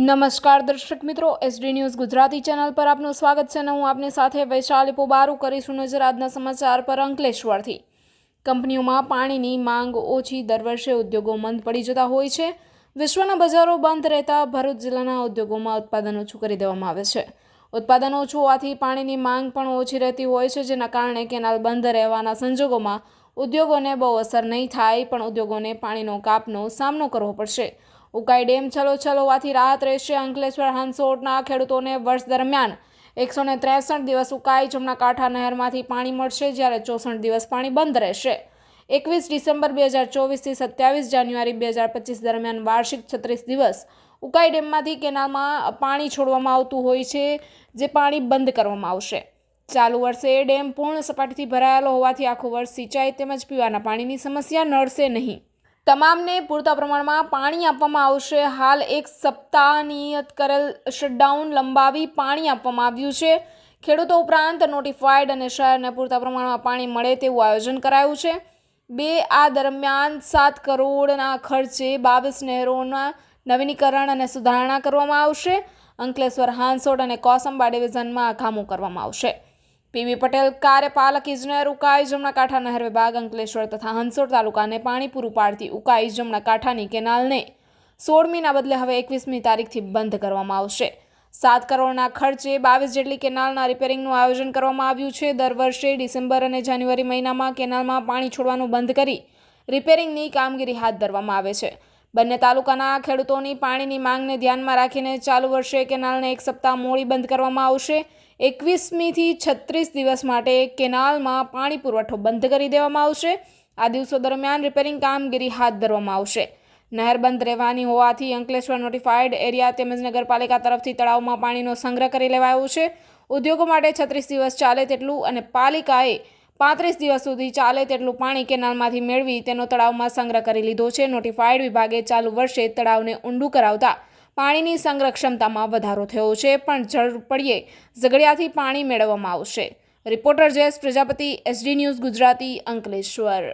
નમસ્કાર દર્શક મિત્રો એસડી ન્યૂઝ ગુજરાતી ચેનલ પર આપનું સ્વાગત છે અને હું આપની સાથે વૈશાલી પોબારું કરીશું નજર આજના સમાચાર પર અંકલેશ્વરથી. કંપનીઓમાં પાણીની માંગ ઓછી, દર વર્ષે ઉદ્યોગો મંદ પડી જતા હોય છે. વિશ્વના બજારો બંધ રહેતા ભરૂચ જિલ્લાના ઉદ્યોગોમાં ઉત્પાદન ઓછું કરી દેવામાં આવે છે. ઉત્પાદન ઓછું હોવાથી પાણીની માંગ પણ ઓછી રહેતી હોય છે, જેના કારણે કેનાલ બંધ રહેવાના સંજોગોમાં ઉદ્યોગોને બહુ અસર નહીં થાય, પણ ઉદ્યોગોને પાણીનો કાપનો સામનો કરવો પડશે. ઉકાઈ ડેમ છલોછલ હોવાથી રાહત રહેશે અંકલેશ્વર હાંસોટના ખેડૂતોને વર્ષ દરમિયાન એકસો ને ત્રેસઠ દિવસ ઉકાઈ જમણા કાંઠા નહેરમાંથી પાણી મળશે જ્યારે ચોસઠ દિવસ પાણી બંધ રહેશે. એકવીસ ડિસેમ્બર બે હજાર ચોવીસથી સત્યાવીસ જાન્યુઆરી બે હજાર પચીસ દરમિયાન વાર્ષિક છત્રીસ દિવસ ઉકાઈ ડેમમાંથી કેનાલમાં પાણી છોડવામાં આવતું હોય છે, જે પાણી બંધ કરવામાં આવશે. ચાલુ વર્ષે ડેમ પૂર્ણ સપાટીથી ભરાયેલો હોવાથી આખું વર્ષ સિંચાઈ તેમજ પીવાના પાણીની સમસ્યા નડશે નહીં. તમામને પૂરતા પ્રમાણમાં પાણી આપવામાં આવશે. હાલ એક સપ્તાહ નિયત કરેલ શટડાઉન લંબાવી પાણી આપવામાં આવ્યું છે. ખેડૂતો ઉપરાંત નોટિફાઈડ અને શહેરને પૂરતા પ્રમાણમાં પાણી મળે તેવું આયોજન કરાયું છે. બે આ દરમિયાન સાત કરોડના ખર્ચે બાવીસ નહેરોના નવીનીકરણ અને સુધારણા કરવામાં આવશે. અંકલેશ્વર હાંસોડ અને કોસંબા ડિવિઝનમાં આ કામો કરવામાં આવશે. પીવી પટેલ કાર્યપાલક ઇજનેર ઉકાઈ જમણા કાંઠા નહેર વિભાગ અંકલેશ્વર તથા હંસોડ તાલુકાને પાણી પૂરું પાડતી ઉકાઈ જમણા કાંઠાની કેનાલને સોળમીના બદલે હવે એકવીસમી તારીખથી બંધ કરવામાં આવશે. સાત કરોડના ખર્ચે બાવીસ જેટલી કેનાલના રિપેરિંગનું આયોજન કરવામાં આવ્યું છે. દર વર્ષે ડિસેમ્બર અને જાન્યુઆરી મહિનામાં કેનાલમાં પાણી છોડવાનું બંધ કરી રિપેરિંગની કામગીરી હાથ ધરવામાં આવે છે. બંને તાલુકાના ખેડૂતોની પાણીની માંગને ધ્યાનમાં રાખીને ચાલુ વર્ષે કેનાલને એક સપ્તાહ મોડી બંધ કરવામાં આવશે. એકવીસમીથી છત્રીસ દિવસ માટે કેનાલમાં પાણી પુરવઠો બંધ કરી દેવામાં આવશે. આ દિવસો દરમિયાન રિપેરિંગ કામગીરી હાથ ધરવામાં આવશે. નહેર બંધ રહેવાની હોવાથી અંકલેશ્વર નોટિફાઈડ એરિયા તેમજ નગરપાલિકા તરફથી તળાવમાં પાણીનો સંગ્રહ કરી લેવાયો છે. ઉદ્યોગો માટે છત્રીસ દિવસ ચાલે તેટલું અને પાલિકાએ પાંત્રીસ દિવસ સુધી ચાલે તેટલું પાણી કેનાલમાંથી મેળવી તેનો તળાવમાં સંગ્રહ કરી લીધો છે. નોટિફાઈડ વિભાગે ચાલુ વર્ષે તળાવને ઊંડું કરાવતા પાણીની સંગ્રહ ક્ષમતામાં વધારો થયો છે, પણ જરૂર પડીએ ઝઘડિયાથી પાણી મેળવવામાં આવશે. Reporter Jayesh Prajapati, SD news Gujarati Ankleshwar.